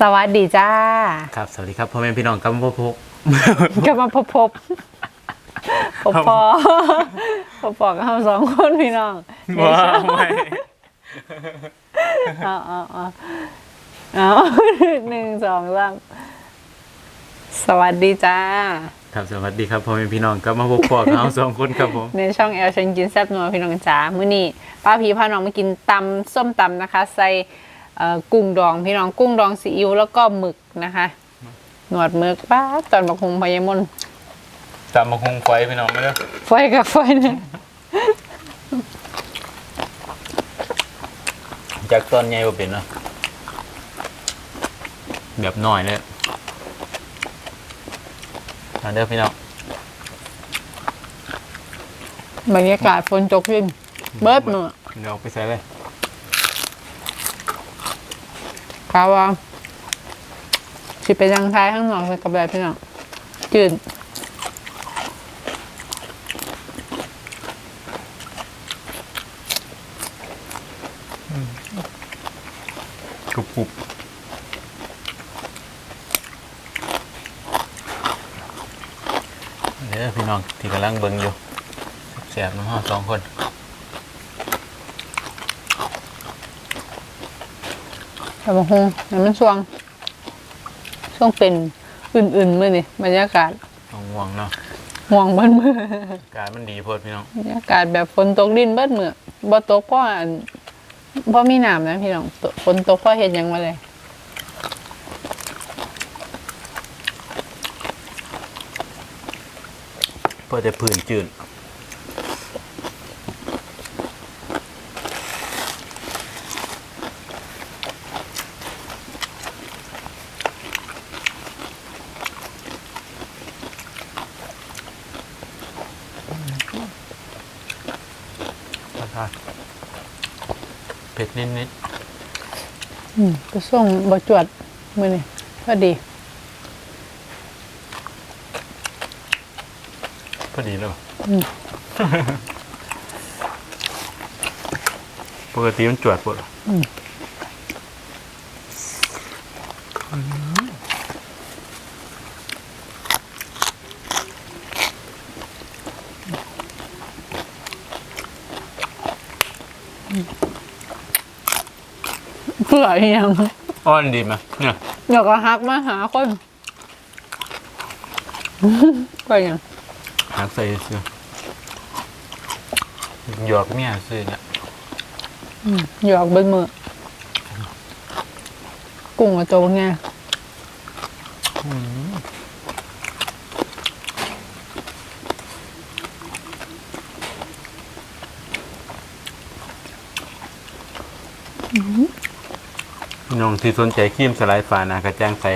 สวัสดีจ้า ครับสวัสดีครับพ่อแม่พี่น้องกัมพูพกกลับมาพบพบพบพอพบพอกับเราสองคนพี่น้องว้าวไม่เอาเอาเอาเอาหนึ่งสองสามสวัสดีจ้า ครับสวัสดีครับพ่อแม่พี่น้องกัมพูพกเราสองคนครับผมในช่องแอลเชนกินแซ่บนัวพี่น้องจ้ามื้อนี้ป้าพีพาน้องมากินตำส้มตำนะคะ ใส่เอ่อ กุ้งดองพี่น้องกุ้งดองซีอิ๊วแล้วก็หมึกนะคะ หนวดหมึกป้าดตอนบักฮุงพยมนตามมาคงไฟพี่น้องไม่ได้ไฟกับไฟเนี่ยจากตอนใหญ่บ่เป็นเนาะแบบหน่อยเลยมาเด้อพี่น้องบรรยากาศฝนตกยิ่งเบิดมือเดี๋ยวเอาไปใส่เลย กาว่าสิไปยังท้ายข้างนอกกับแบบพี่น้องจืดกรุบกรุบเด้อพี่น้องที่กำลังเบิ่งอยู่แสบน้องเฮาสองคน แต่บางคงน้ำมันช่วง ช่วงเป็นอื่นๆมือนี่บรรยากาศต้องห่วงเนาะห่วงเบิดมืออากาศมันดีโพดพี่น้องบรรยากาศแบบฝนตกดินเบิดมือบ่ตกเพราะอันเพราะมีน้ำนะพี่น้องตกฝนตกเพราะเห็นยังมาเลย เพื่อจะผื่นจืด นิดนิดอืมไปส่งบ่จวดมือนี่พอดีพอดีแล้วอืมปกติมันจวดปวดเพื่ออี หยังอ้อนดีไหมเนี่ยเดี๋ยวก็ฮักมาหาคนไปหยังหักใส่เสื้อหยอกเมียซื้อเนี่ยหยอกเบิดมือกุ้งมาโจงไงพี่ น้องที่สนใจครีมสไลด์ฟ้านะกระแจ้งใส่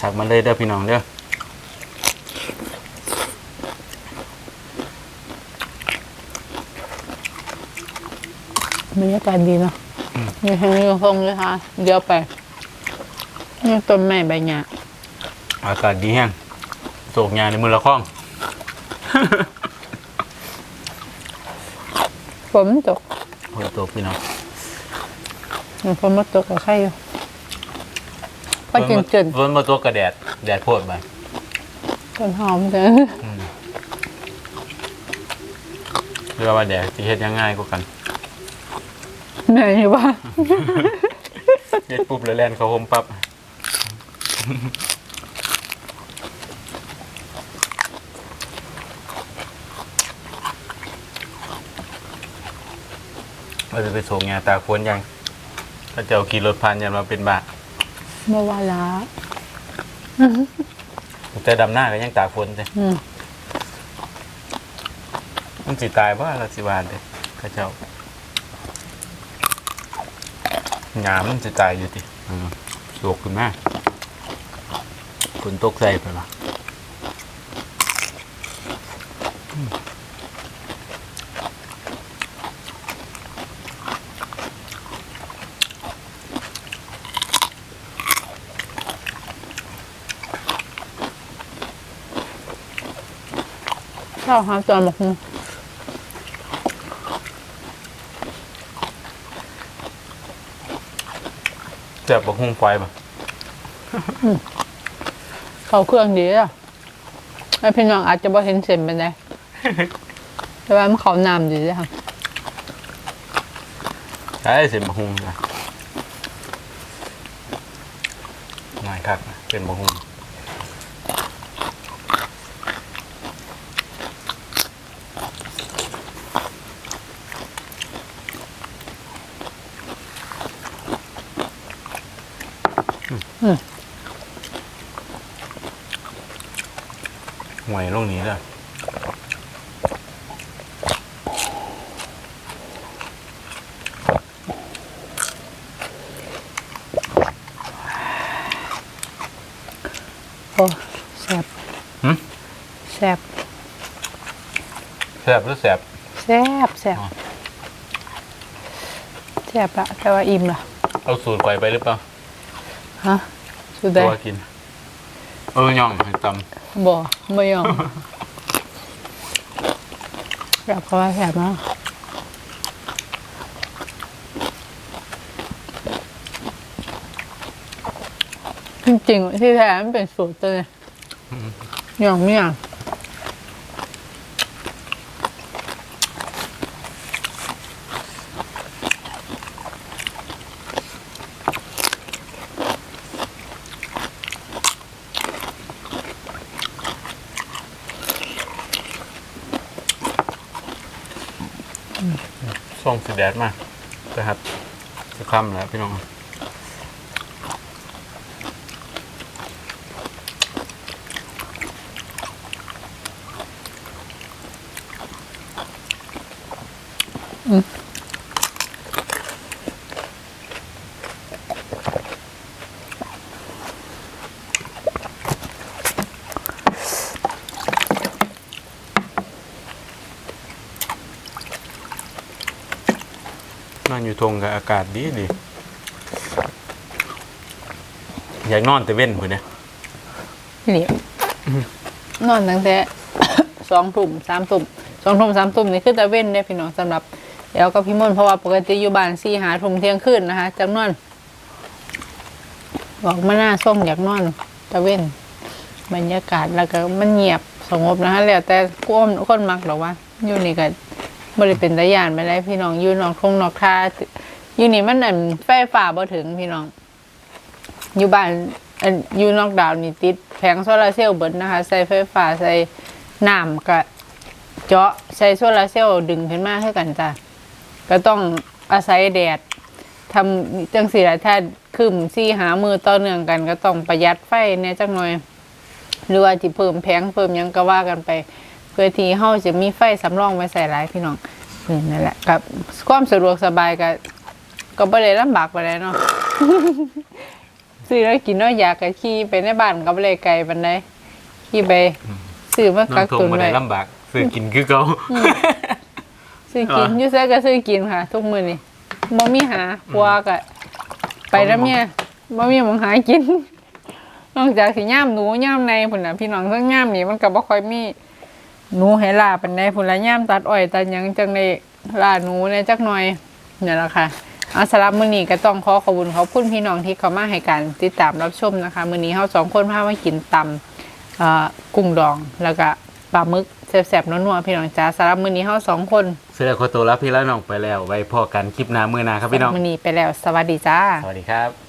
ถักมาเลยเด้อพี่น้องเด้อบรรยากาศดีเนาะมีทางนี้คงเลยค่ะเดี๋ยวไปนี่ต้นไม้ใบหญ้าอากาศดีแห้งโศกงานในมือละข้องฝนตกฝนตกพี่น้อง ฝนมาตกกับใครอยู่พอจนจนฝนมาตัวกระแดด แดดโพดไปต้นหอมจังเพื่อว่าแดดสิเฮ็ดยังง่ายกว่ากันเหนื่อยอยู่บ้าเฮ็ดปุ๊บแล้วแล่นเข้าโฮมปั๊บเราจะไปส่งงานตาควรยัง ถ้าจะเอาขี่รถผ่านยันมาเป็นบาทเมื่อวานละแต่ดำหน้าก็ยังตากฝนเลยอืมมันสิตายบ่ละสิบาทเลยเข้าเจ้าหงามมันสิตายอยู่ติอืมโศกขึ้นมาฝนตกใส่ไปละ อืมชอบหาตอนบอกแซ่บบักหุ่งไฟบ่เขาเครื่องดีอะไอพี่น้องอาจจะบ่เห็นเส้นเป็นไงแต่ว่ามันเขาน้ำดีจ้ะใช่เส้นบะฮุงนะง่ายครับเป็นบะฮุง หวยลูกนี้เลยโอ้แซ่บหึแซ่บแสบหรือแสบแซ่บแซ่บอ๋อแซ่บละแต่ว่าอิ่มละเอาสูตรไก่ไปหรือเปล่า ฮะสุดได้ตัวกิน เออย่องให้ตบ่ไม่ยอมแซ่บเขาว่าแซ่บมากจริงๆที่แท้มันเป็นสูตรตัวเนี่ยอย่างไม่อย่างำส่งสีแดดมากนะครับจะค่ำแล้วพี่น้องอืม อยู่ทงกับอากาศดีดีอยากนอนแต่เว้นพุ่นเนี่ยนี่นอนตั้งแต่สองทุ่มสามทุ่มสองทุ่มสามทุ่มนี่คือตะเว้นได้อพี่น้องสำหรับเดี๋ยวกับพี่มนเพราะว่าปกติอยู่บ้านสี่หาทุ่มเที่ยงคืนนะคะจักนอนบอกมาหน้าส่งอยากนอนตะเว้นบรรยากาศแล้วก็มันเงียบสงบนะคะแล้วแต่คนคนมักหรอว่าอยู่นี่ก็ บริเป็นตะยานไปได้พี่น้องอยู่นอกทงนอกท่าอยู่นี่มันอันไฟฟ้าบ่ถึงพี่น้อง อยู่บ้านอันอยู่นอกดาวนี่ติดแผงโซลาร์เซลล์เบิดนะคะ ใส่ไฟฟ้าใส่น้ำก็เจาะใส่โซลาร์เซลล์ดึงขึ้นมาให้กันจ้ะก็ต้องอาศัยแดดทำจังสีละถ้าคืมซี่หามือต่อเนื่องกันก็ต้องประหยัดไฟแหน่จักหน่อย หรือว่าจิเพิ่มแผงเพิ่มยังก็ว่ากันไป พื่อที่เฮาจะมีไฟสำรองไว้ใส่หลายพี่น้องนี่นั่นแหละกับความสะดวกสบายก็ก็บ่ได้ลำบากไปเลยเนาะซื้อแล้วกินแล้วอยากก็ขี่ไปในบ้านก็บ่ได้ไกลปานใดขี่ไปซื้อมานอกันกทงตุนมาไว้ได้ลำบากซื้อกินคือเขาซื้อกินอ่าอยู่ไสก็ซื้อกินค่ะ ทุกมื้อนี่บ่มีหาปัวก็ไปแล้วเมียบ่มีหมองหากินนอกจากสิย่ามหนูย่ามในพุ่นน่ะพี่น้องเทั้งย่ามนี่มันก็บ่ค่อยมี หนูให้ล่าปานใดพุ่นละย่ามตัดอ้อยตัดหยังจังได้ล่าหนูในจักหน่อยนี่แหละค่ะเอาสำหรับมื้อนี้ก็ต้องขอขอบคุณขอบคุณพี่น้องที่เข้ามาให้การติดตามรับชมนะคะมื้อนี้เฮาสองคนพามากินตำเอ่อกุ้งดองแล้วก็ปลาหมึกแซ่บๆนัวๆพี่น้องจ้าสำหรับมื้อนี้เฮาสองคนเสื้อโคโตวรับพี่แล้วน้องไปแล้วไว้พอกันคลิปหน้ามือหนาครับพี่น้องมื้อนี้ไปแล้ว สวัสดีจ้า สวัสดีครับ